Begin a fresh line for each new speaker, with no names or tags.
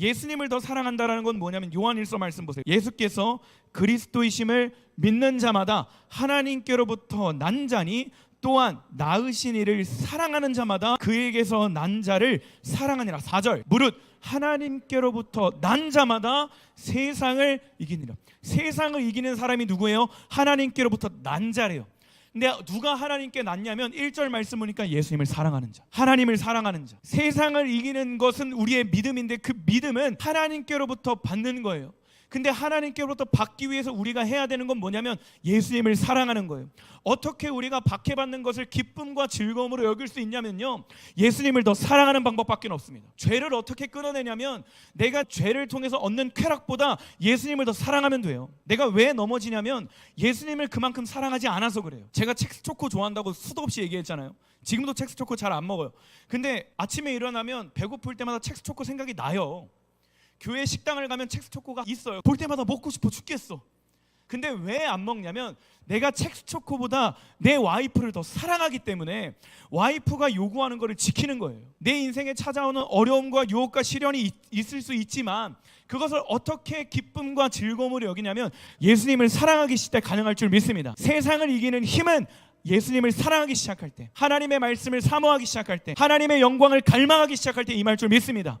예수님을 더 사랑한다라는 건 뭐냐면 요한일서 말씀 보세요. 예수께서 그리스도이심을 믿는 자마다 하나님께로부터 난 자니 또한 낳으신 이를 사랑하는 자마다 그에게서 난 자를 사랑하니라. 4절. 무릇 하나님께로부터 난 자마다 세상을 이기니라. 세상을 이기는 사람이 누구예요? 하나님께로부터 난 자래요. 근데 누가 하나님께 낫냐면 1절 말씀 보니까 예수님을 사랑하는 자. 하나님을 사랑하는 자. 세상을 이기는 것은 우리의 믿음인데 그 믿음은 하나님께로부터 받는 거예요. 근데 하나님께로부터 받기 위해서 우리가 해야 되는 건 뭐냐면 예수님을 사랑하는 거예요. 어떻게 우리가 박해받는 것을 기쁨과 즐거움으로 여길 수 있냐면요. 예수님을 더 사랑하는 방법밖에 없습니다. 죄를 어떻게 끊어내냐면 내가 죄를 통해서 얻는 쾌락보다 예수님을 더 사랑하면 돼요. 내가 왜 넘어지냐면 예수님을 그만큼 사랑하지 않아서 그래요. 제가 첵스 초코 좋아한다고 수도 없이 얘기했잖아요. 지금도 첵스 초코 잘 안 먹어요. 근데 아침에 일어나면 배고플 때마다 첵스 초코 생각이 나요. 교회 식당을 가면 첵스 초코가 있어요. 볼 때마다 먹고 싶어 죽겠어. 근데 왜 안 먹냐면 내가 첵스 초코보다 내 와이프를 더 사랑하기 때문에 와이프가 요구하는 것을 지키는 거예요. 내 인생에 찾아오는 어려움과 유혹과 시련이 있, 있을 수 있지만 그것을 어떻게 기쁨과 즐거움으로 여기냐면 예수님을 사랑하기 시작 가능할 줄 믿습니다. 세상을 이기는 힘은 예수님을 사랑하기 시작할 때, 하나님의 말씀을 사모하기 시작할 때, 하나님의 영광을 갈망하기 시작할 때 임할 줄 믿습니다.